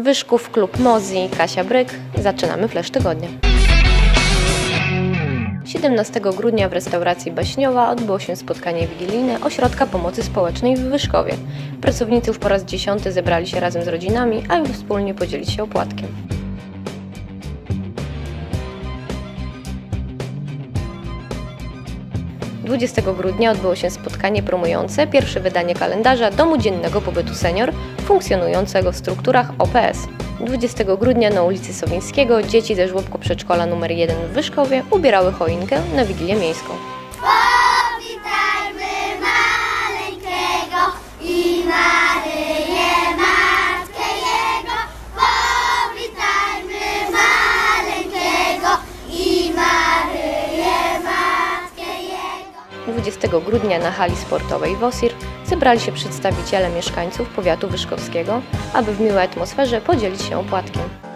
Wyszków, Klub Mozi, Kasia Bryk. Zaczynamy Flash Tygodnia. 17 grudnia w restauracji Baśniowa odbyło się spotkanie wigilijne Ośrodka Pomocy Społecznej w Wyszkowie. Pracownicy już po raz dziesiąty zebrali się razem z rodzinami, aby wspólnie podzielić się opłatkiem. 20 grudnia odbyło się spotkanie promujące pierwsze wydanie kalendarza Domu Dziennego Pobytu Senior funkcjonującego w strukturach OPS. 20 grudnia na ulicy Sowińskiego dzieci ze żłobku przedszkola nr 1 w Wyszkowie ubierały choinkę na Wigilię Miejską. 20 grudnia na hali sportowej Wosir zebrali się przedstawiciele mieszkańców powiatu wyszkowskiego, aby w miłej atmosferze podzielić się opłatkiem.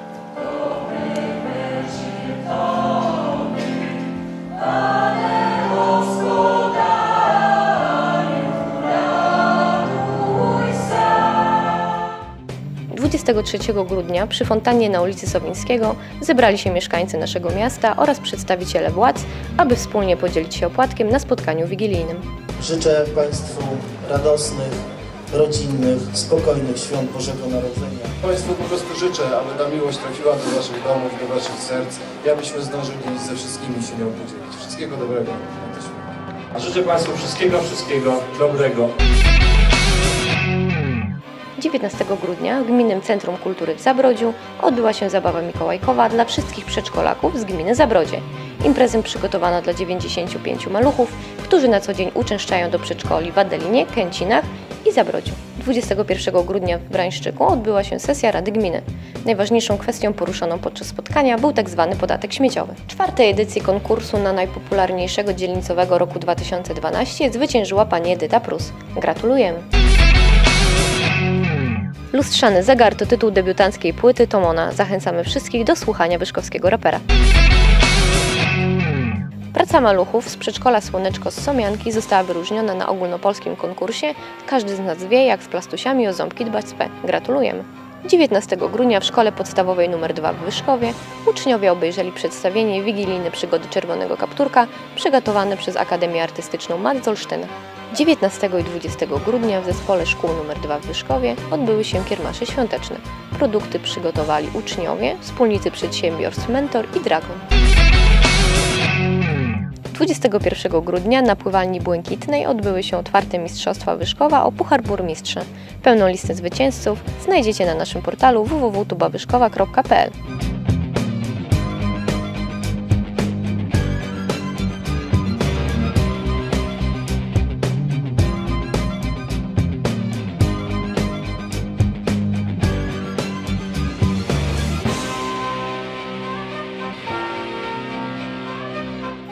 23 grudnia przy fontannie na ulicy Sowińskiego zebrali się mieszkańcy naszego miasta oraz przedstawiciele władz, aby wspólnie podzielić się opłatkiem na spotkaniu wigilijnym. Życzę Państwu radosnych, rodzinnych, spokojnych świąt Bożego Narodzenia. Państwu po prostu życzę, aby ta miłość trafiła do Waszych domów, do Waszych serc i abyśmy zdążyli ze wszystkimi się nią podzielić. Wszystkiego dobrego. życzę Państwu wszystkiego, wszystkiego dobrego. 19 grudnia w Gminnym Centrum Kultury w Zabrodziu odbyła się zabawa mikołajkowa dla wszystkich przedszkolaków z gminy Zabrodzie. Imprezę przygotowano dla 95 maluchów, którzy na co dzień uczęszczają do przedszkoli w Adelinie, Kęcinach i Zabrodziu. 21 grudnia w Brańszczyku odbyła się sesja Rady Gminy. Najważniejszą kwestią poruszoną podczas spotkania był tzw. podatek śmieciowy. Czwartej edycji konkursu na najpopularniejszego dzielnicowego roku 2012 zwyciężyła pani Edyta Prus. Gratulujemy! Lustrzany zegar to tytuł debiutanckiej płyty Tomona. Zachęcamy wszystkich do słuchania wyszkowskiego rapera. Praca maluchów z przedszkola Słoneczko z Somianki została wyróżniona na ogólnopolskim konkursie. Każdy z nas wie, jak z plastusiami o ząbki dbać P. Gratulujemy! 19 grudnia w szkole podstawowej nr 2 w Wyszkowie uczniowie obejrzeli przedstawienie wigilijne przygody Czerwonego Kapturka przygotowane przez Akademię Artystyczną Mat z Olsztyna. 19 i 20 grudnia w zespole szkół nr 2 w Wyszkowie odbyły się kiermasze świąteczne. Produkty przygotowali uczniowie, wspólnicy przedsiębiorstw Mentor i Dragon. 21 grudnia na pływalni Błękitnej odbyły się otwarte Mistrzostwa Wyszkowa o Puchar Burmistrza. Pełną listę zwycięzców znajdziecie na naszym portalu www.tubawyszkowa.pl. -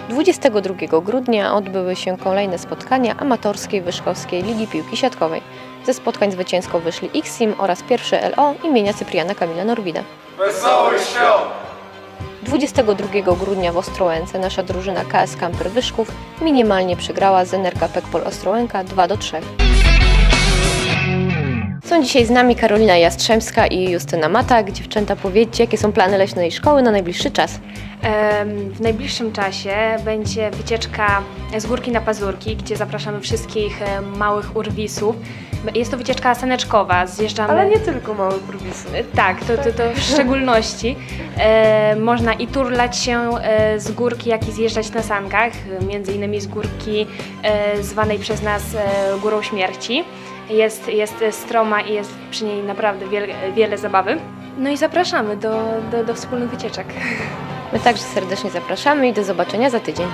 22 grudnia odbyły się kolejne spotkania amatorskiej Wyszkowskiej Ligi Piłki Siatkowej. Ze spotkań zwycięsko wyszli Xim oraz pierwsze LO imienia Cypriana Kamila Norwida. Wesołych świąt! 22 grudnia w Ostrołęce nasza drużyna KS Kamper Wyszków minimalnie przegrała z Energa Pekpol Ostrołęka 2 do 3. Są dzisiaj z nami Karolina Jastrzębska i Justyna Matak. Dziewczęta, powiedzcie, jakie są plany leśnej szkoły na najbliższy czas? W najbliższym czasie będzie wycieczka z górki na pazurki, gdzie zapraszamy wszystkich e, małych urwisów. Jest to wycieczka saneczkowa, zjeżdżamy... Ale nie tylko małe kurwisy. Tak, to, to, to w szczególności. E, można i turlać się e, z górki, jak i zjeżdżać na sankach, e, między innymi z górki e, zwanej przez nas e, Górą Śmierci. Jest, jest stroma i jest przy niej naprawdę wiele, wiele zabawy. No i zapraszamy do, do, do wspólnych wycieczek. My także serdecznie zapraszamy i do zobaczenia za tydzień.